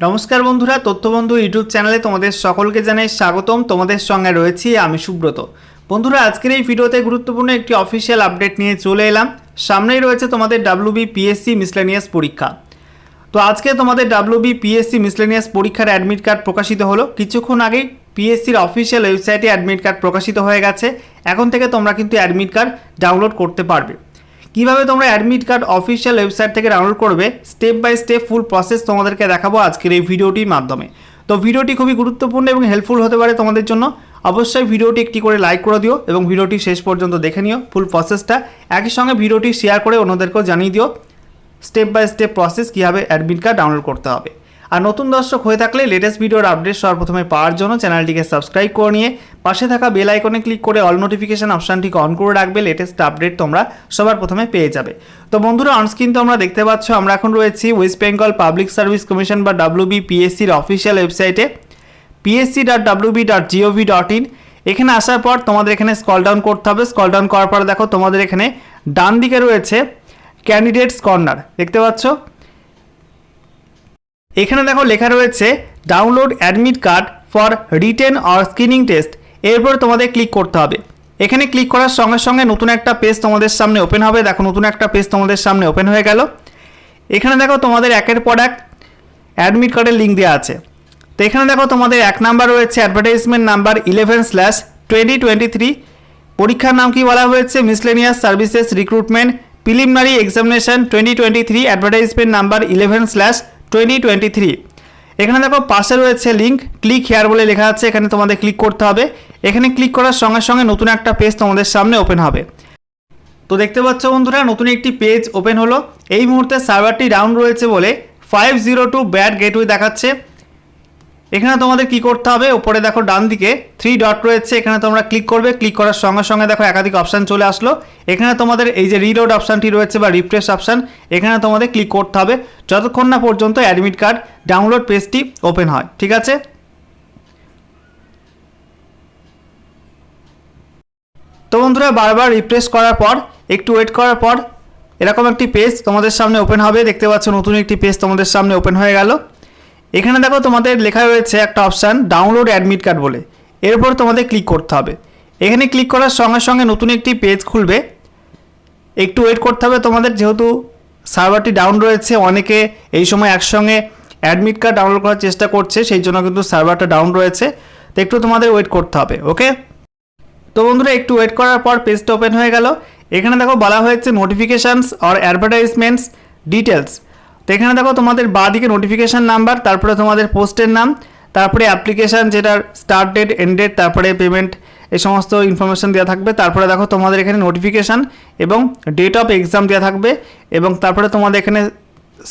নমস্কার বন্ধুরা, তথ্যবন্ধু ইউটিউব চ্যানেলে তোমাদের সকলকে জানাই স্বাগতম। তোমাদের সঙ্গে রয়েছি আমি সুব্রত। বন্ধুরা, আজকের এই ভিডিওতে গুরুত্বপূর্ণ একটি অফিসিয়াল আপডেট নিয়ে চলে এলাম। সামনেই রয়েছে তোমাদের ডাব্লিউবি পিএসসি মিসলেনিয়াস পরীক্ষা। তো আজকে তোমাদের ডাব্লিউবি পিএসসি মিসলেনিয়াস পরীক্ষার অ্যাডমিট কার্ড প্রকাশিত হলো। কিছুক্ষণ আগেই পিএসসির অফিসিয়াল ওয়েবসাইটে অ্যাডমিট কার্ড প্রকাশিত হয়ে গেছে। এখন থেকে তোমরা কিন্তু অ্যাডমিট কার্ড ডাউনলোড করতে পারবে। কীভাবে তোমরা অ্যাডমিট কার্ড অফিসিয়াল ওয়েবসাইট থেকে ডাউনলোড করবে step by step full process তোমাদেরকে দেখাবো আজকের এই ভিডিওটির মাধ্যমে। তো ভিডিওটি খুবই গুরুত্বপূর্ণ এবং হেল্পফুল হতে পারে তোমাদের জন্য। অবশ্যই ভিডিওটি একটি করে লাইক করে দিও এবং ভিডিওটি শেষ পর্যন্ত দেখে নিও ফুল প্রসেসটা একই সঙ্গে ভিডিওটি শেয়ার করে অন্যদেরকেও জানিয়ে দিও। স্টেপ বাই স্টেপ প্রসেস কীভাবে অ্যাডমিট কার্ড ডাউনলোড করতে হবে। আর নতুন দর্শক হয়ে থাকলে লেটেস্ট ভিডিওর আপডেট সর্বপ্রথমে পাওয়ার জন্য চ্যানেলটিকে সাবস্ক্রাইব করে নিয়ে পাশে থাকা বেল আইকনে ক্লিক করে অল নোটিফিকেশন অপশানটিকে অন করে রাখবে লেটেস্ট আপডেট তোমরা সবার প্রথমে পেয়ে যাবে। তো বন্ধুরা অনস্ক্রিন তোমরা দেখতে পাচ্ছ, আমরা এখন রয়েছি West Bengal Public Service Commission বা ডাব্লিউবি পিএসসির অফিসিয়াল ওয়েবসাইটে PSC dot WB dot GOV dot in এখানে আসার পর তোমাদের এখানে স্কল ডাউন করতে হবে স্কল ডাউন করার পর দেখো তোমাদের এখানে ডান দিকে রয়েছে ক্যান্ডিডেটস কর্নার দেখতে পাচ্ছ? এখানে দেখো লেখা রয়েছে download admit card for written or screening test এরপর তোমাদের ক্লিক করতে হবে। এখানে ক্লিক করার সঙ্গে সঙ্গে নতুন একটা পেজ তোমাদের সামনে ওপেন হবে। দেখো নতুন একটা পেজ তোমাদের সামনে ওপেন হয়ে গেল। এখানে দেখো তোমাদের একের পর এক অ্যাডমিট কার্ডের লিঙ্ক দেওয়া আছে। তো এখানে দেখো তোমাদের এক নাম্বার রয়েছে advertisement number eleven slash twenty twenty three পরীক্ষার নাম কি বলা হয়েছে? Miscellaneous services recruitment preliminary examination twenty twenty three advertisement number eleven slash twenty twenty three এখানে দেখো পাশে রয়েছে লিঙ্ক ক্লিক হেয়ার বলে লেখা আছে, এখানে তোমাদের ক্লিক করতে হবে। এখানে ক্লিক করার সঙ্গে সঙ্গে নতুন একটা পেজ তোমাদের সামনে ওপেন হবে। তো দেখতে পাচ্ছ বন্ধুরা, নতুন একটি পেজ ওপেন হলো। এই মুহূর্তে সার্ভারটি ডাউন রয়েছে বলে five zero two bad gateway দেখাচ্ছে। এখানে তোমাদের কি করতে হবে? উপরে দেখো ডান দিকে থ্রি ডট রয়েছে। এখানে তোমরা ক্লিক করবে। ক্লিক করার সঙ্গে সঙ্গে দেখো একাধিক অপশান চলে আসলো। এখানে তোমাদের এই যে রিলোড অপশানটি রয়েছে বা রিফ্রেশ অপশান এখানে তোমাদের ক্লিক করতে হবে। যতক্ষণ না পর্যন্ত অ্যাডমিট কার্ড ডাউনলোড পেজটি ওপেন হয়। ঠিক আছে? তো বন্ধুরা, বারবার রিফ্রেশ করার পর, একটু ওয়েট করার পর, এরকম একটি পেজ তোমাদের সামনে ওপেন হবে। দেখতে পাচ্ছ নতুন একটি পেজ তোমাদের সামনে ওপেন হয়ে গেল। এখানে দেখো তোমাদের লেখা রয়েছে একটা অপশান ডাউনলোড অ্যাডমিট কার্ড বলে। এরপর তোমাদের ক্লিক করতে হবে। এখানে ক্লিক করার সঙ্গে সঙ্গে নতুন একটি পেজ খুলবে। একটু ওয়েট করতে হবে তোমাদের, যেহেতু সার্ভারটি ডাউন রয়েছে, অনেকে এই সময় একসঙ্গে অ্যাডমিট কার্ড ডাউনলোড করার চেষ্টা করছে, সেই জন্য কিন্তু সার্ভারটা ডাউন রয়েছে। তো একটু তোমাদের ওয়েট করতে হবে ওকে তো বন্ধুরা, একটু ওয়েট করার পর পেজটা ওপেন হয়ে গেল। এখানে দেখো বলা হয়েছে নোটিফিকেশানস অর অ্যাডভার্টাইজমেন্টস ডিটেলস তো এখানে দেখো তোমাদের বাঁ দিকে নোটিফিকেশান নাম্বার তারপরে তোমাদের পোস্টের নাম, তারপরে অ্যাপ্লিকেশান যেটার স্টার্ট ডেট এন্ড ডেট তারপরে পেমেন্ট এই সমস্ত ইনফরমেশান দেওয়া থাকবে। তারপরে দেখো তোমাদের এখানে নোটিফিকেশান এবং ডেট অফ এক্সাম দেওয়া থাকবে এবং তারপরে তোমাদের এখানে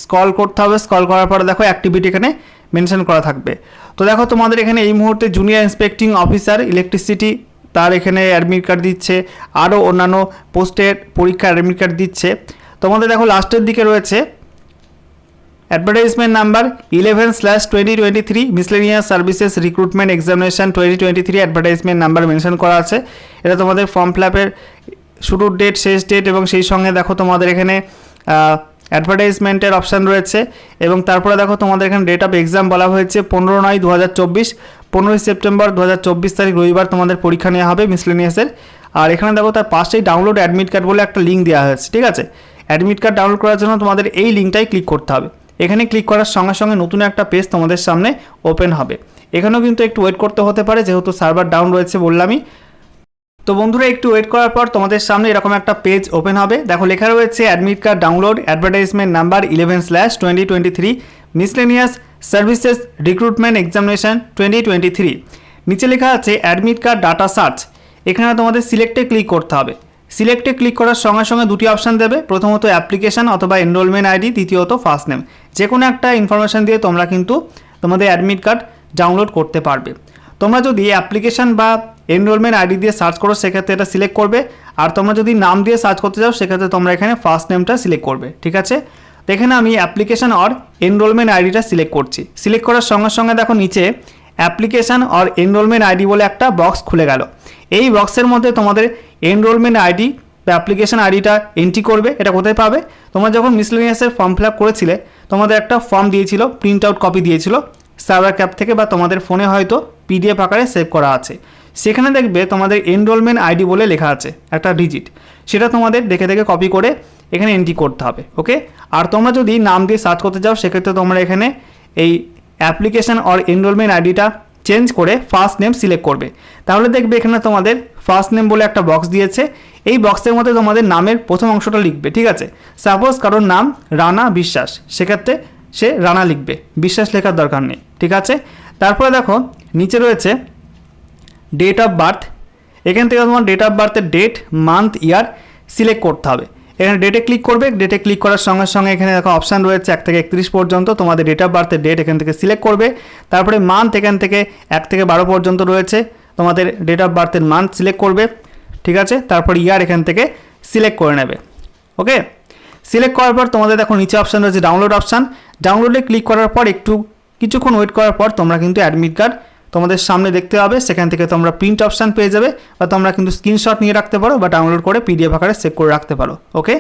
স্কল করতে হবে। স্কল করার পরে দেখো অ্যাক্টিভিটি এখানে মেনশন করা থাকবে। তো দেখো তোমাদের এখানে এই মুহূর্তে জুনিয়র ইন্সপেক্টিং অফিসার ইলেকট্রিসিটি তার এখানে অ্যাডমিট কার্ড দিচ্ছে। আরও অন্যান্য পোস্টের পরীক্ষার অ্যাডমিট কার্ড দিচ্ছে। তোমাদের দেখো লাস্টের দিকে রয়েছে। Advertisement number eleven slash twenty twenty three miscellaneous services recruitment examination twenty twenty three advertisement number mention করা আছে। এটা তোমাদের ফর্ম ফিলাপের শুরুর ডেট শেষ ডেট এবং সেই সঙ্গে দেখো তোমাদের এখানে অ্যাডভার্টাইজমেন্টের অপশান রয়েছে এবং তারপরে দেখো তোমাদের এখানে ডেট অফ এক্সাম বলা হয়েছে পনেরো নয় দু হাজার চব্বিশ। পনেরোই সেপ্টেম্বর দু হাজার চব্বিশ তারিখ রবিবার তোমাদের পরীক্ষা নেওয়া হবে মিসলেনিয়াসের আর এখানে দেখো তার পাশেই ডাউনলোড অ্যাডমিট কার্ড বলে একটা লিঙ্ক দেওয়া হয়েছে, ঠিক আছে? অ্যাডমিট কার্ড ডাউনলোড করার জন্য তোমাদের এই লিঙ্কটাই ক্লিক করতে হবে। এখানে ক্লিক করার সঙ্গে সঙ্গে নতুন একটা পেজ তোমাদের সামনে ওপেন হবে। এখানেও কিন্তু একটু ওয়েট করতে হতে পারে, যেহেতু সার্ভার ডাউন রয়েছে বললামই। তো বন্ধুরা, একটু ওয়েট করার পর তোমাদের সামনে এরকম একটা পেজ ওপেন হবে। দেখো, লেখা রয়েছে admit card download advertisement number eleven slash twenty twenty three miscellaneous services recruitment examination twenty twenty three নিচে লেখা আছে অ্যাডমিট কার্ড ডাটা সার্চ এখানে তোমাদের সিলেক্টে ক্লিক করতে হবে। সিলেক্টে ক্লিক করার সঙ্গে সঙ্গে দুটি অপশান দেবে। প্রথমত অ্যাপ্লিকেশান অথবা এনরোলমেন্ট আইডি দ্বিতীয়ত ফার্স্ট নেম যে কোনো একটা ইনফরমেশান দিয়ে তোমরা কিন্তু তোমাদের অ্যাডমিট কার্ড ডাউনলোড করতে পারবে। তোমরা যদি অ্যাপ্লিকেশান বা এনরোলমেন্ট আইডি দিয়ে সার্চ করো, সেক্ষেত্রে এটা সিলেক্ট করবে। আর তোমরা যদি নাম দিয়ে সার্চ করতে চাও, সেক্ষেত্রে তোমরা এখানে ফার্স্ট নেমটা সিলেক্ট করবে। ঠিক আছে? এখানে আমি অ্যাপ্লিকেশান অর এনরোলমেন্ট আইডিটা সিলেক্ট করছি। সিলেক্ট করার সঙ্গে সঙ্গে দেখো নিচে অ্যাপ্লিকেশান অর এনরোলমেন্ট আইডি বলে একটা বক্স খুলে গেল। এই বক্সের মধ্যে তোমাদের এনরোলমেন্ট আইডি বা অ্যাপ্লিকেশন আইডিটা এন্ট্রি করবে, এটা কোথায় পাবে? তোমরা যখন মিসলেনিয়াসের ফর্ম ফিল আপ করেছিলে, তোমাদের একটা ফর্ম দিয়েছিল প্রিন্ট আউট কপি দিয়েছিল সার্ভার ক্যাপ থেকে বা তোমাদের ফোনে হয়তো পিডিএফ আকারে সেভ করা আছে। সেখানে দেখবে তোমাদের এনরোলমেন্ট আইডি বলে লেখা আছে, একটা ডিজিট সেটা তোমাদের দেখে দেখে কপি করে এখানে এন্ট্রি করতে হবে ওকে আর তোমরা যদি নাম দিয়ে সার্চ করতে চাও, সেক্ষেত্রে তোমরা এখানে এই অ্যাপ্লিকেশন অর এনরোলমেন্ট আইডিটা চেঞ্জ করে ফার্স্ট নেম সিলেক্ট করবে। তাহলে দেখবে এখানে তোমাদের ফার্স্ট নেম বলে একটা বক্স দিয়েছে। এই বক্সের মধ্যে তোমাদের নামের প্রথম অংশটা লিখবে, ঠিক আছে? সাপোজ কারোর নাম রানা বিশ্বাস, সেক্ষেত্রে সে রানা লিখবে। বিশ্বাস লেখার দরকার নেই, ঠিক আছে? তারপরে দেখো, নিচে রয়েছে ডেট অফ বার্থ এখান থেকে তোমার ডেট অফ বার্থের ডেট মান্থ ইয়ার সিলেক্ট করতে হবে। এখানে ডেটে ক্লিক করবে ডেটে ক্লিক করার সঙ্গে সঙ্গে এখানে দেখো অপশান রয়েছে এক থেকে একত্রিশ পর্যন্ত, তোমাদের ডেট অফ বার্থের ডেট এখান থেকে সিলেক্ট করবে। তারপরে মান্থ এখান থেকে এক থেকে বারো পর্যন্ত রয়েছে, তোমাদের ডেট অফ বার্থের মান্থ সিলেক্ট করবে, ঠিক আছে? তারপর ইয়ার এখান থেকে সিলেক্ট করে নেবে ওকে সিলেক্ট করার পর তোমাদের দেখো নিচে অপশান রয়েছে ডাউনলোড অপশান ডাউনলোডে ক্লিক করার পর একটু কিছুক্ষণ ওয়েট করার পর তোমরা কিন্তু অ্যাডমিট কার্ড তোমাদের সামনে দেখতে হবে, সেখান থেকে তোমরা প্রিন্ট অপশান পেয়ে যাবে, বা তোমরা কিন্তু স্ক্রিনশট নিয়ে রাখতে পারো, বা ডাউনলোড করে পিডিএফ আকারে সেভ করে রাখতে পারো ওকে